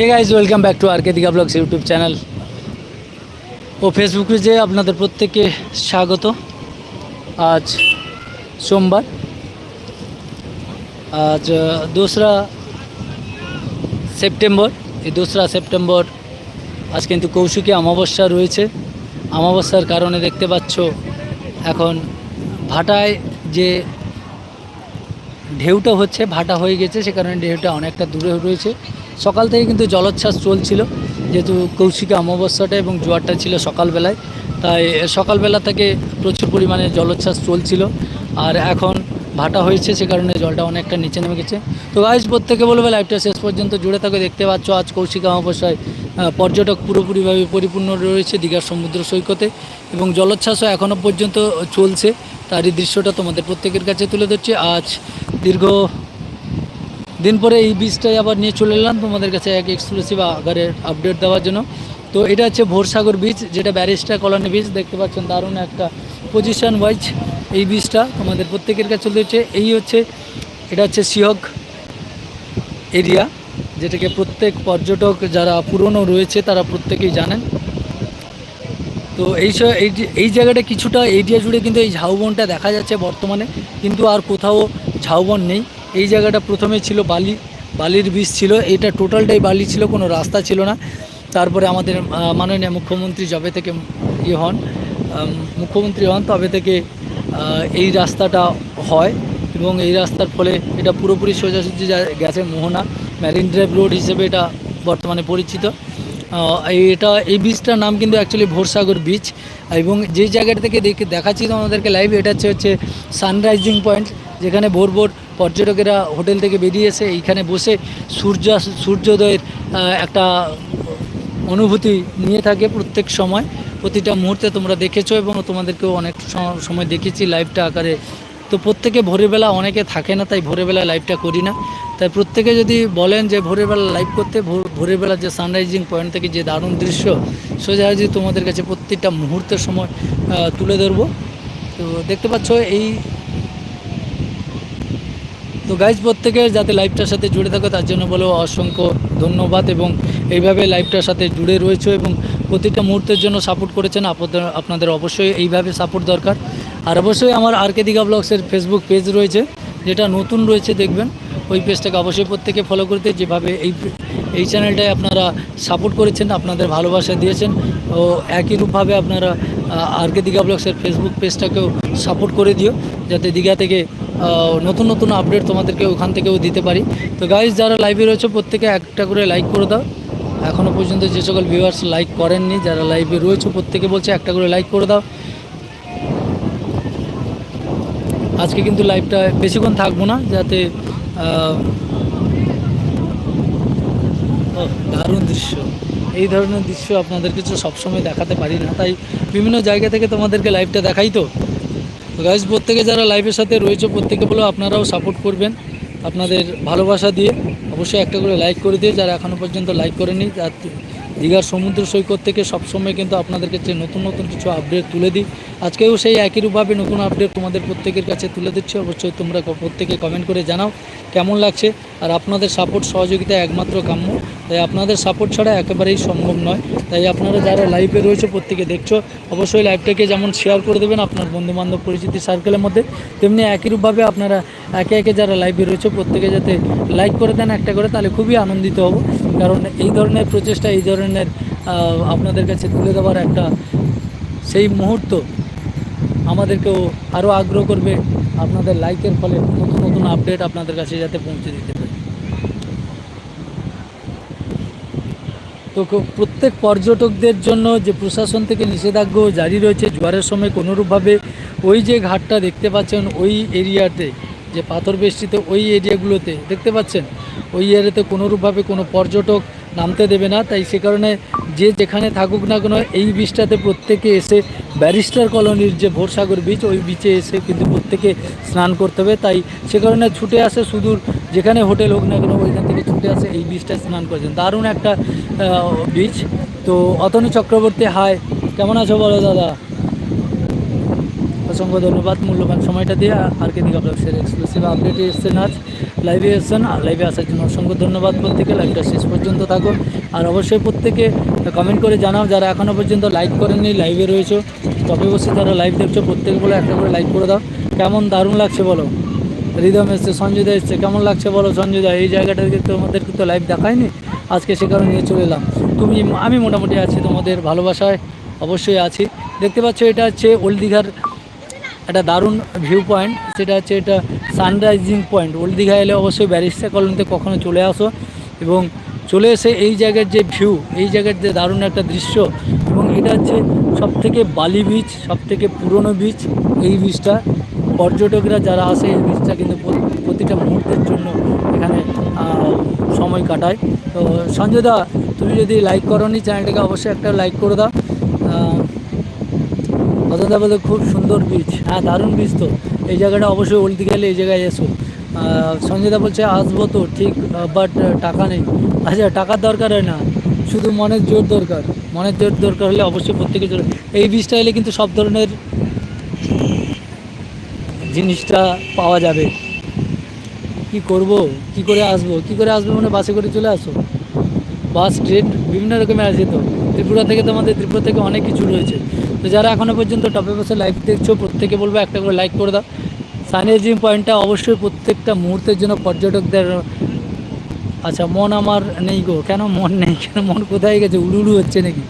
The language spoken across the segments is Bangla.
Hey guys welcome back to R K Digha vlogs YouTube channel O Facebook পেজে আপনাদের প্রত্যেককে স্বাগত। আজ সোমবার। আজ দোসরা সেপ্টেম্বর। এই দোসরা সেপ্টেম্বর আজ কিন্তু কৌশিকী অমাবস্যা রয়েছে। অমাবস্যার কারণে দেখতে পাচ্ছ এখন ভাটায় যে ঢেউটা হচ্ছে, ভাটা হয়ে গেছে, সে কারণে ঢেউটা অনেকটা দূরে রয়েছে। সকাল থেকে কিন্তু জলোচ্ছ্বাস চলছিল, যেহেতু কৌশিকা অমাবস্যাটা এবং জোয়ারটা ছিল সকালবেলায়। তাই সকালবেলা থেকে প্রচুর পরিমাণে জলোচ্ছ্বাস চলছিল, আর এখন ভাটা হয়েছে সে কারণে জলটা অনেকটা নিচে নেমে গেছে। তো গাইজ প্রত্যেকে বলবে লাইভটা শেষ পর্যন্ত জুড়ে থাকে, দেখতে পাচ্ছ আজ কৌশিকা অমাবস্যায় পর্যটক পুরোপুরিভাবে পরিপূর্ণ রয়েছে দীঘার সমুদ্র সৈকতে, এবং জলোচ্ছ্বাসও এখনও পর্যন্ত চলছে। তারই দৃশ্যটা তোমাদের প্রত্যেকের কাছে তুলে ধরছি। আজ দীর্ঘ দিন পরে এই বীজটাই আবার নিয়ে চলে এলাম তোমাদের কাছে এক এক্সক্লুসিভ আগারের আপডেট দেওয়ার জন্য। তো এটা হচ্ছে ভোরসাগর বীজ, যেটা ব্যারিস্টার কলোনি বীজ, দেখতে পাচ্ছেন দারুণ একটা পজিশন ওয়াইজ এই বীজটা তোমাদের প্রত্যেকের কাছে চলে হচ্ছে এই হচ্ছে, এটা হচ্ছে সিহক এরিয়া যেটাকে প্রত্যেক পর্যটক যারা পুরনো রয়েছে তারা প্রত্যেকেই জানেন। তো এই এই জায়গাটা কিছুটা এরিয়া জুড়ে কিন্তু এই ঝাউবনটা দেখা যাচ্ছে বর্তমানে, কিন্তু আর কোথাও ঝাউবন নেই। এই জায়গাটা প্রথমে ছিল বালি, বালির বীজ ছিল। এটা টোটালটাই বালি ছিল, কোনো রাস্তা ছিল না। তারপরে আমাদের মাননীয় মুখ্যমন্ত্রী যবে থেকে ইয়ে হন মুখ্যমন্ত্রী হন, তবে থেকে এই রাস্তাটা হয় এবং এই রাস্তার ফলে এটা পুরোপুরি সোজাসুজি গেছে মোহনা ম্যারিন ড্রাইভ রোড হিসেবে এটা বর্তমানে পরিচিত। এটা, এই বীজটার নাম কিন্তু অ্যাকচুয়ালি ভোরসাগর বীচ এবং যে জায়গাটা থেকে দেখে দেখাচ্ছি আমাদেরকে লাইভ এটা হচ্ছে হচ্ছে সানরাইজিং পয়েন্ট যেখানে ভোর ভোর পর্যটকেরা হোটেল থেকে বেরিয়ে এসে এইখানে বসে সূর্য সূর্যোদয়ের একটা অনুভূতি নিয়ে থাকে প্রত্যেক সময়। প্রতিটা মুহূর্তে তোমরা দেখেছ এবং তোমাদেরকেও অনেক সময় দেখেছি লাইভটা আকারে। তো প্রত্যেকে ভোরবেলা অনেকে থাকে না, তাই ভোরবেলা লাইভটা করি না। তাই প্রত্যেকে যদি বলেন যে ভোরবেলা লাইভ করতে, ভোর ভোরবেলা যে সানরাইজিং পয়েন্ট থেকে যে দারুণ দৃশ্য সোজাহাজি তোমাদের কাছে প্রত্যেকটা মুহূর্তের সময় তুলে ধরবো। তো দেখতে পাচ্ছ, এই তো গাইজ প্রত্যেকে যাতে লাইভটার সাথে জুড়ে থাকো, তার জন্য বলো অসংখ্য ধন্যবাদ এবং এইভাবে লাইভটার সাথে জুড়ে রয়েছে এবং প্রতিটা মুহূর্তের জন্য সাপোর্ট করেছেন আপনাদের অবশ্যই এইভাবে সাপোর্ট দরকার। আর অবশ্যই আমার আর কে দিঘা ব্লগসের ফেসবুক পেজ রয়েছে, যেটা নতুন রয়েছে, দেখবেন। ওই পেজটাকে অবশ্যই প্রত্যেকে ফলো করতে, যেভাবে এই এই চ্যানেলটায় আপনারা সাপোর্ট করেছেন, আপনাদের ভালোবাসা দিয়েছেন, ও একই রূপভাবে আপনারা আর কে দিঘা ব্লগসের ফেসবুক পেজটাকেও সাপোর্ট করে দিও, যাতে দীঘা থেকে নতুন নতুন আপডেট তোমাদেরকে ওখান থেকেও দিতে পারি। তো গাইজ যারা লাইভে রয়েছে, প্রত্যেকে একটা করে লাইক করে দাও। এখনও পর্যন্ত যে সকল ভিউয়ার্স লাইক করেননি, যারা লাইভে রয়েছে, প্রত্যেকে বলছে একটা করে লাইক করে দাও। আজকে কিন্তু লাইভটা বেশিক্ষণ থাকব না, যাতে দারুণ দৃশ্য। এই ধরনের দৃশ্য আপনাদেরকে তো সবসময় দেখাতে পারি না। তাই বিভিন্ন জায়গা থেকে তোমাদেরকে লাইভটা দেখাই তো। গাইজ প্রত্যেকে যারা লাইভের সাথে রয়েছে, প্রত্যেকে বলো আপনারাও সাপোর্ট করবেন আপনাদের ভালোবাসা দিয়ে। অবশ্যই একটা করে লাইক করে দিয়ে যারা এখনও পর্যন্ত লাইক করেনি দীঘার সমুদ্র সৈকত থেকে সবসময় কিন্তু আপনাদের কাছে নতুন নতুন কিছু আপডেট তুলে দিই। আজকেও সেই একই রূপভাবে নতুন আপডেট তোমাদের প্রত্যেকের কাছে তুলে দিচ্ছি। অবশ্যই তোমরা প্রত্যেকে কমেন্ট করে জানাও কেমন লাগছে। আর আপনাদের সাপোর্ট সহযোগিতা একমাত্র কাম্য। তাই আপনাদের সাপোর্ট ছাড়া একেবারেই সম্ভব নয়। তাই আপনারা যারা লাইভে রয়েছে প্রত্যেকে দেখছ, অবশ্যই লাইভটাকে যেমন শেয়ার করে দেবেন আপনার বন্ধুবান্ধব পরিচিতি সার্কেলের মধ্যে, তেমনি একই রূপভাবে আপনারা একে একে যারা লাইভে রয়েছে প্রত্যেকে যাতে লাইক করে দেন একটা করে, তাহলে খুবই আনন্দিত হব। কারণ এই ধরনের প্রচেষ্টা, এই ধরনের আপনাদের কাছে তুলে দেওয়ার একটা সেই মুহূর্ত আমাদেরকেও আরও আগ্রহ করবে আপনাদের লাইকের ফলে নতুন নতুন আপডেট আপনাদের কাছে যাতে পৌঁছে দিতে পারি। তো প্রত্যেক পর্যটকদের জন্য যে প্রশাসন থেকে নিষেধাজ্ঞা জারি রয়েছে, জোয়ারের সময় কোনোরূপভাবে ওই যে ঘাটটা দেখতে পাচ্ছেন, ওই এরিয়াতে যে পাথর বেষ্টিত ওই এরিয়াগুলোতে দেখতে পাচ্ছেন? ওই এরিয়াতে কোনোরূপভাবে কোনো পর্যটক নামতে দেবে না। তাই সে কারণে যে যেখানে থাকুক না কেন এই বিচটাতে প্রত্যেকে এসে ব্যারিস্টার কলোনির যে ভোরসাগর বীচ ওই বিচে এসে কিন্তু প্রত্যেকে স্নান করতে হবে। তাই সে কারণে ছুটে আসে সুদূর যেখানে হোটেল হোক না কেন, ওইখান থেকে ছুটে আসে এই বীজটায় স্নান করেছেন দারুণ একটা বীচ তো অতনু চক্রবর্তী হায় কেমন আছো বলো দাদা? অসংখ্য ধন্যবাদ, মূল্যবান সময়টা দিয়ে আর কে দিঘা ব্লগসের এক্সক্লুসিভ আপডেটে এসছেন আজ। লাইভে এসছেন, আর লাইভে আসার জন্য অসংখ্য ধন্যবাদ প্রত্যেকে। লাইভটা শেষ পর্যন্ত থাকো আর অবশ্যই প্রত্যেকে কমেন্ট করে জানাও, যারা এখনও পর্যন্ত লাইক করেননি লাইভে রয়েছে, তবে বসে যারা লাইভ দেখছ, প্রত্যেকে বলে একটা করে লাইক করে দাও। কেমন দারুণ লাগছে বলো? রিদম এসছে সঞ্জয়দা এসছে, কেমন লাগছে বলো সঞ্জয়দা এই জায়গাটাকে তোমাদেরকে তো লাইভ দেখায়নি। আজকে সে কারণে নিয়ে চলে এলাম। তুমি, আমি মোটামুটি আছি তোমাদের ভালোবাসায়, অবশ্যই আছি। দেখতে পাচ্ছ, এটা হচ্ছে ওল্ড দীঘার একটা দারুণ ভিউ পয়েন্ট সেটা হচ্ছে এটা সানরাইজিং পয়েন্ট ওল্ড দীঘা এলে অবশ্যই ব্যারিস্টার কলোনিতে কখনো চলে আসো এবং চলে এসে এই জায়গার যে ভিউ এই জায়গার যে দারুণ একটা দৃশ্য এবং এটা হচ্ছে সব থেকে বালি বিচ সব থেকে পুরনো বিচ এই বিচটা পর্যটকরা যারা আসে এই বিচটা কিন্তু প্রতিটা মুহূর্তের জন্য এখানে সময় কাটায়। তো সঞ্জয় দা, তুমি যদি লাইক করো নি চ্যানেলটাকে অবশ্যই একটা লাইক করে দাও। বলতে খুব সুন্দর বীজ হ্যাঁ দারুণ বীজ তো। এই জায়গাটা অবশ্যই ওল্ড গেলে এই জায়গায় এসো। সঞ্জয়দা বলছে, আসব তো, ঠিক বাট টাকা নেই। আচ্ছা টাকার দরকার হয় না, শুধু মনের জোর দরকার। মনের জোর দরকার হলে অবশ্যই প্রত্যেকে চলে এই বীজটা এলে কিন্তু সব ধরনের জিনিসটা পাওয়া যাবে। কি করব? কি করে আসব? কি করে আসব মানে বাসে করে চলে আসো? বাস ট্রেন বিভিন্ন রকমের আছে তো। ত্রিপুরা থেকে তোমাদের ত্রিপুরা থেকে অনেক কিছু রয়েছে। তো যারা এখনও পর্যন্ত টপে বসে লাইভ দেখছ, প্রত্যেকে বলব একটা করে লাইক করে দাও। সানরাইজিং পয়েন্টটা অবশ্যই প্রত্যেকটা মুহূর্তের জন্য পর্যটকদের আচ্ছা মন আমার নেই গো। কেন মন নেই? কেন মন কোথায় গেছে? উড়ু হচ্ছে নাকি?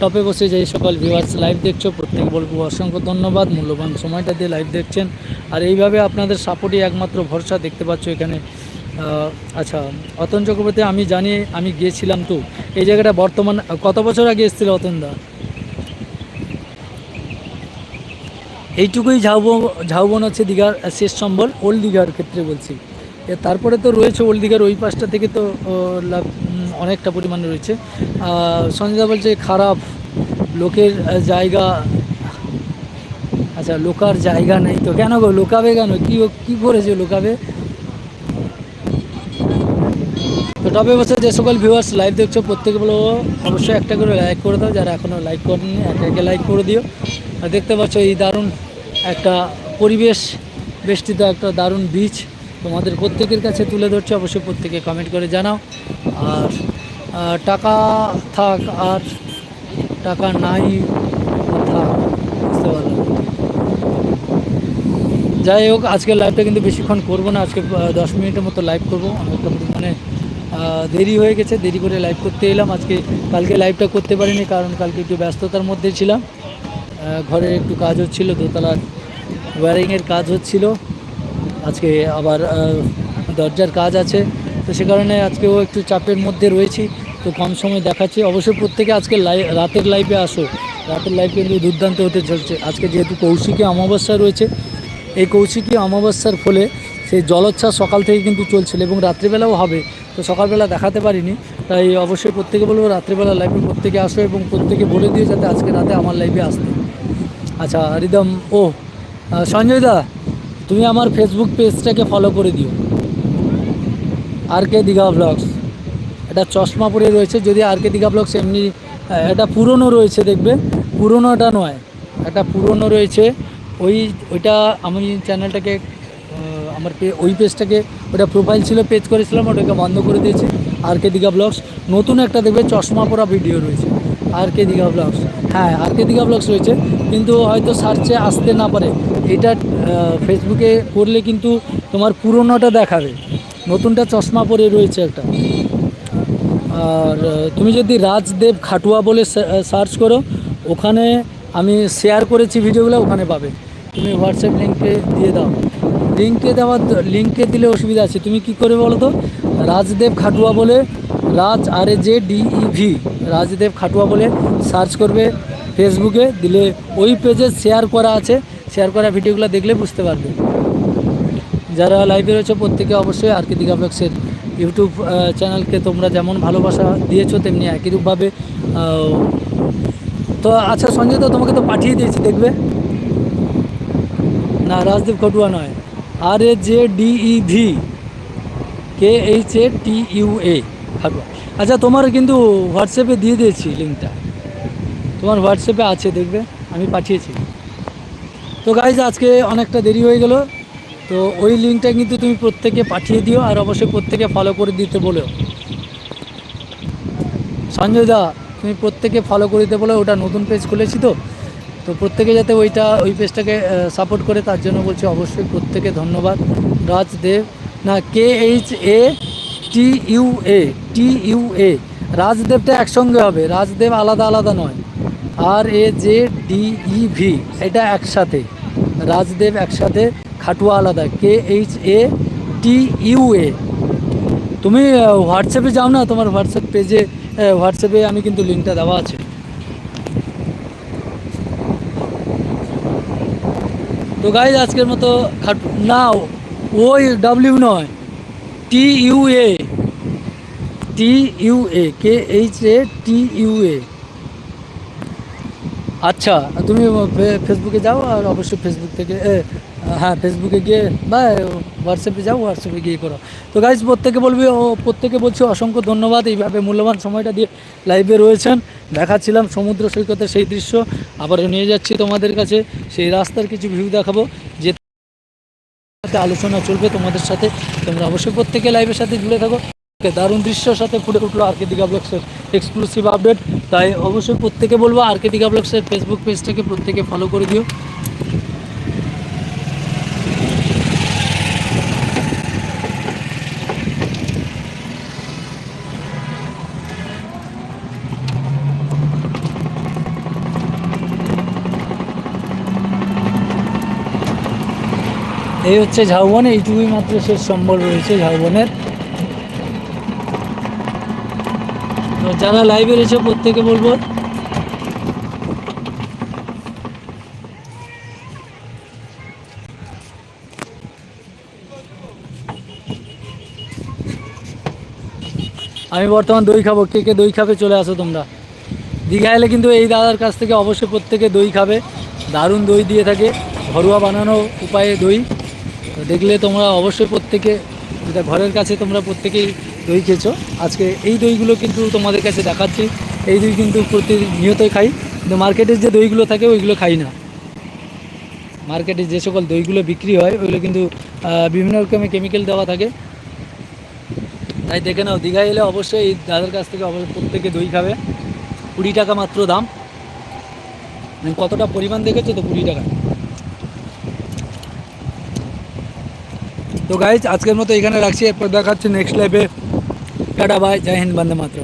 টপে বসে যে সকল ভিউয়ার্স লাইভ দেখছ, প্রত্যেকে বলব অসংখ্য ধন্যবাদ। মূল্যবান সময়টা দিয়ে লাইভ দেখছেন। আর এইভাবে আপনাদের সাপোর্টই একমাত্র ভরসা দেখতে পাচ্ছ এখানে। আচ্ছা অতন চক্রবর্তী, আমি জানি, আমি গিয়েছিলাম তো। এই জায়গাটা বর্তমান, কত বছর আগে এসেছিল অতনদা এইটুকুই ঝাউবন ঝাউবন হচ্ছে দীঘার শেষ সম্বল, ওল্ড দীঘার ক্ষেত্রে বলছি। তারপরে তো রয়েছে ওল্ড দীঘার ওই পাশটা থেকে তো লাভ অনেকটা পরিমাণে রয়েছে। আর সঞ্জয়দা বলছে খারাপ, লোকের জায়গা আচ্ছা লোকার জায়গা নেই তো। কেন গো, লোকাবে কেন? কী কী করেছে লোকাবে? তো টপে বসে যে সকল ভিউয়ার্স লাইভ দেখছ প্রত্যেকে বলো অবশ্যই একটা করে লাইক করে দাও যারা এখনও লাইক করেনি একটা একে লাইক করে দিও। আর দেখতে পাচ্ছ এই দারুণ একটা পরিবেশ বেষ্টিত একটা দারুণ বীজ তোমাদের প্রত্যেকের কাছে তুলে ধরছে অবশ্যই প্রত্যেকে কমেন্ট করে জানাও। আর টাকা থাক আর টাকা নাই থাক বুঝতে পারলাম। যাই হোক আজকের লাইভটা কিন্তু বেশিক্ষণ করব না আজকে দশ মিনিটের মতো লাইভ করব। অনেকটা পরিমাণে আহ, দেরি হয়ে গেছে, দেরি করে লাইভ করতে এলাম। আজকে কালকে লাইভটা করতে পারিনি, কারণ কালকে একটু ব্যস্ততার মধ্যে ছিলাম। ঘরে একটু কাজ হচ্ছিল, দোতলার ওয়ারিংয়ের কাজ হচ্ছিল। আজকে আবার দরজার কাজ আছে। তো সে কারণে আজকেও একটু চাপের মধ্যে রয়েছি, তো কম সময় দেখাচ্ছি। অবশ্যই প্রত্যেকে আজকে রাতের লাইভে আসো। রাতের লাইভ কিন্তু দুর্দান্ত হতে চলছে। আজকে যেহেতু কৌশিকী অমাবস্যা রয়েছে, এই কৌশিকী অমাবস্যার ফলে সেই জলোচ্ছ্বাস সকাল থেকে কিন্তু চলছিল এবং রাত্রিবেলাও হবে। তো সকালবেলা দেখাতে পারিনি। তাই অবশ্যই প্রত্যেকে বলব রাত্রিবেলা লাইভে প্রত্যেকে আসো এবং প্রত্যেকে বলে দিও যাতে আজকে রাতে আমার লাইভে আসতে। আচ্ছা রিদম ও সঞ্জয় দা, তুমি আমার ফেসবুক পেজটাকে ফলো করে দিও। আর কে দীঘা ব্লগস এটা চশমা পরে রয়েছে। যদি আর কে দীঘা ব্লগস এমনি এটা পুরনো রয়েছে দেখবে। পুরনোটা নয়, একটা পুরনো রয়েছে। ওই, ওইটা আমি চ্যানেলটাকে আমার পে- ওই পেজটাকে ওটা প্রোফাইল ছিল পেজ করেছিলাম, ওটাকে বন্ধ করে দিয়েছি। আর কে দীঘা ব্লগস নতুন একটা দেখবে চশমা পরা ভিডিও রয়েছে। আর কে দীঘা ব্লগস হ্যাঁ আর কে দীঘা ব্লগস রয়েছে, কিন্তু হয়তো সার্চে আসতে না পারে। এটা ফেসবুকে করলে কিন্তু তোমার পুরোনোটা দেখাবে। নতুনটা চশমা পরে রয়েছে একটা। আর তুমি যদি রাজদেব খাটুয়া বলে সার্চ করো, ওখানে আমি শেয়ার করেছি ভিডিওগুলো ওখানে পাবে। তুমি হোয়াটসঅ্যাপ লিঙ্কে দিয়ে দাও। লিঙ্কে দেওয়ার লিঙ্কে দিলে অসুবিধা আছে। তুমি কি করে বলো তো? রাজদেব খাটুয়া বলে Raj R A J D E V Rajdev Khatua বলে সার্চ করবে ফেসবুকে দিলে ওই পেজে শেয়ার করা আছে। শেয়ার করা ভিডিওগুলো দেখলে বুঝতে পারবে। যারা লাইভে রয়েছে প্রত্যেকে অবশ্যই আর কে দিঘা ব্লগসের ইউটিউব চ্যানেলকে তোমরা যেমন ভালোবাসা দিয়েছ, তেমনি একই রূপভাবে তো আচ্ছা সঞ্জয় তো তোমাকে তো পাঠিয়ে দিয়েছি, দেখবে? না রাজদীপ খটুয়া নয় R A J D E V K H A T U A Khatua আচ্ছা তোমার কিন্তু হোয়াটসঅ্যাপে দিয়ে দিয়েছি লিঙ্কটা তোমার হোয়াটসঅ্যাপে আছে দেখবে আমি পাঠিয়েছি তো গাইজ আজকে অনেকটা দেরি হয়ে গেল তো ওই লিঙ্কটা কিন্তু তুমি প্রত্যেকে পাঠিয়ে দিও আর অবশ্যই প্রত্যেকে ফলো করে দিতে বলো সঞ্জয় দা তুমি প্রত্যেকে ফলো করে দিতে বলো ওটা নতুন পেজ খুলেছি তো তো প্রত্যেকে যাতে ওইটা, ওই পেজটাকে সাপোর্ট করে, তার জন্য বলছি অবশ্যই প্রত্যেকে ধন্যবাদ। রাজদেব, না K H A T U A T U A রাজদেবটা একসঙ্গে হবে, রাজদেব আলাদা আলাদা নয়। R A J D E V এটা একসাথে। রাজদেব একসাথে, খাটুয়া আলাদা কে এইচ এ টি ইউ এ তুমি হোয়াটসঅ্যাপে যাও না, তোমার হোয়াটসঅ্যাপ পেজে হোয়াটসঅ্যাপে আমি কিন্তু লিঙ্কটা দেওয়া আছে। তো গাইজ আজকের মতো খাট না ওই ডাব্লিউ নয় T U A T U A K H A T U A আচ্ছা তুমি ফেসবুকে যাও আর অবশ্যই ফেসবুক থেকে হ্যাঁ ফেসবুকে গিয়ে বা হোয়াটসঅ্যাপে যাও হোয়াটসঅ্যাপে গিয়ে করো। তো গাইজ প্রত্যেকে বলবি, ও, প্রত্যেকে বলছি অসংখ্য ধন্যবাদ। এইভাবে মূল্যবান সময়টা দিয়ে লাইভে রয়েছেন। দেখাচ্ছিলাম সমুদ্র সৈকতের সেই দৃশ্য। আবারও নিয়ে যাচ্ছি তোমাদের কাছে। সেই রাস্তার কিছু ভিউ দেখাবো। যে আলোচনা চলবে তোমাদের সাথে। তোমরা অবশ্যই প্রত্যেকে লাইভের সাথে জুড়ে থাকো। দারুণ দৃশ্যের সাথে ফুটে উঠল আরকে দিঘা ব্লগসের এক্সক্লুসিভ আপডেট তাই অবশ্যই প্রত্যেকে বলব আরকে দিঘা ব্লগসের ফেসবুক পেজটাকে প্রত্যেকে ফলো করে দিও। এই হচ্ছে ঝাউবন, এইটুকুই মাত্র শেষ সম্বল রয়েছে ঝাউবনের। তো যারা লাইভে রয়েছে, প্রত্যেকে বলব, আমি বর্তমান দই খাব। কে কে দই খাবে চলে আসো তোমরা। দীঘা এলে কিন্তু এই দাদার কাছ থেকে অবশ্যই প্রত্যেকে দই খাবে। দারুণ দই দিয়ে থাকে। ঘরোয়া বানানো উপায়ে দই। তো দেখলে তোমরা অবশ্যই প্রত্যেকে, যেটা ঘরের কাছে তোমরা প্রত্যেকেই দই খেয়েছো। আজকে এই দইগুলো কিন্তু তোমাদের কাছে দেখাচ্ছি। এই দই কিন্তু প্রতিনিয়তই খাই। কিন্তু মার্কেটের যে দইগুলো থাকে, ওইগুলো খাই না। মার্কেটে যে সকল দইগুলো বিক্রি হয় ওইগুলো কিন্তু বিভিন্ন রকমের কেমিক্যাল দেওয়া থাকে। তাই দেখে নাও দীঘা এলে অবশ্যই এই দাদার কাছ থেকে অবশ্যই প্রত্যেকে দই খাবে। কুড়ি টাকা মাত্র দাম। মানে কতটা পরিমাণ দেখেছ তো কুড়ি টাকা? তো গাইজ আজকের মতো এখানে রাখছি। এরপর দেখাচ্ছি নেক্সট লাইভে টাটা বাই জয় হিন্দ, বন্দে মাত্র